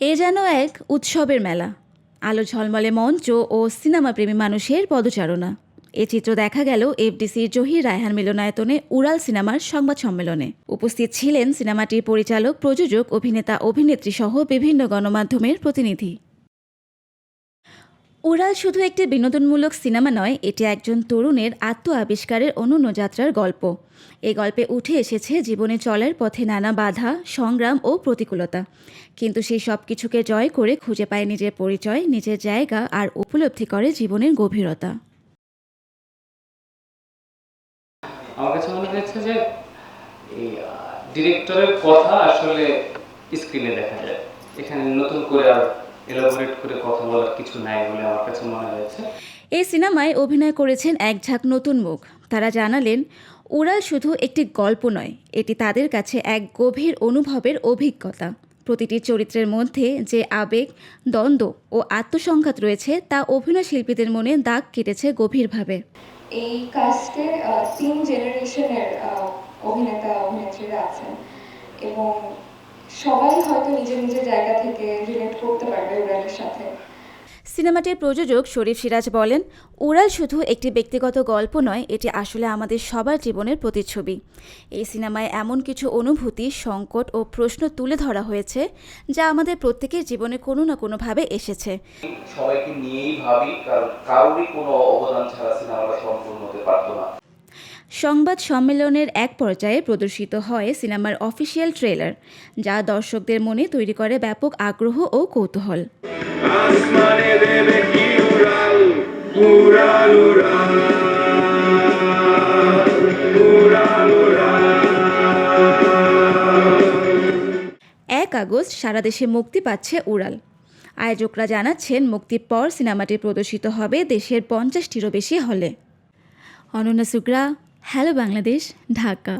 এ যেন এক উৎসবের মেলা। আলো ঝলমলে মঞ্চ ও সিনেমাপ্রেমী মানুষের পদচারণা। এ চিত্র দেখা গেল এফডিসির জহির রায়হান মিলনায়তনে উড়াল সিনেমার সংবাদ সম্মেলনে। উপস্থিত ছিলেন সিনেমাটির পরিচালক, প্রযোজক, অভিনেতা অভিনেত্রী সহ বিভিন্ন গণমাধ্যমের প্রতিনিধি। উড়াল শুধু একটি বিনোদনমূলক সিনেমা নয়, এটি একজন তরুণের আত্ম আবিষ্কারের অনন্য যাত্রার গল্প। এই গল্পে উঠে এসেছে জীবনে চলার পথে নানা বাধা, সংগ্রাম ও প্রতিকূলতা। কিন্তু সেই সব কিছুকে জয় করে খুঁজে পায় নিজের পরিচয়, নিজের জায়গা আর উপলব্ধি করে জীবনের গভীরতা। আমার কাছে মনে হয়েছে যে ডিরেক্টরের কথা আসলে স্ক্রিনে দেখা যায়। এখানে নতুন করে আর এলাবোরেট করে কথা বলার কিছু নাই বলে আমার কাছে মনে হয়েছে। এই সিনেমায় অভিনয় করেছেন এক ঝাঁক নতুন মুখ। তারা জানালেন উড়াল শুধু একটি গল্প নয় এটি তাদের কাছে এক গভীর অনুভবের অভিজ্ঞতা। প্রতিটি চরিত্রের মধ্যে যে আবেগ দ্বন্দ্ব ও আত্মসংঘাত রয়েছে তা অভিনয় শিল্পীদের মনে দাগ কেটেছে গভীরভাবে। এই কাস্টে তিন জেনারেশনের অভিনেতা অভিনেত্রীরা আছেন এবং সবাই হয়তো নিজের নিজের জায়গা থেকে রিলেট করতে পারবে উড়ালের সাথে। সিনেমাটির প্রযোজক শরীফ সিরাজ বলেন উড়াল শুধু একটি ব্যক্তিগত গল্প নয় এটি আসলে আমাদের সবার জীবনের প্রতিচ্ছবি। এই সিনেমায় এমন কিছু অনুভূতি সংকট ও প্রশ্ন তুলে ধরা হয়েছে যা আমাদের প্রত্যেকের জীবনে কোনো না কোনোভাবে এসেছে। সবাইকে নিয়েই ভাবি কারণ কারোরই কোনো অবদান ছাড়া সিনেমাটা সম্পূর্ণ হতে পারতো না। সংবাদ সম্মেলনের এক পর্যায়ে প্রদর্শিত হয় সিনেমার অফিসিয়াল ট্রেলার যা দর্শকদের মনে তৈরি করে ব্যাপক আগ্রহ ও কৌতূহল। এক আগস্ট সারা দেশে মুক্তি পাচ্ছে উড়াল। আয়োজকরা জানাচ্ছেন মুক্তির পর সিনেমাটি প্রদর্শিত হবে দেশের পঞ্চাশটিরও বেশি হলে। অনন্যা সুগ্রা হ্যালো বাংলাদেশ ঢাকা।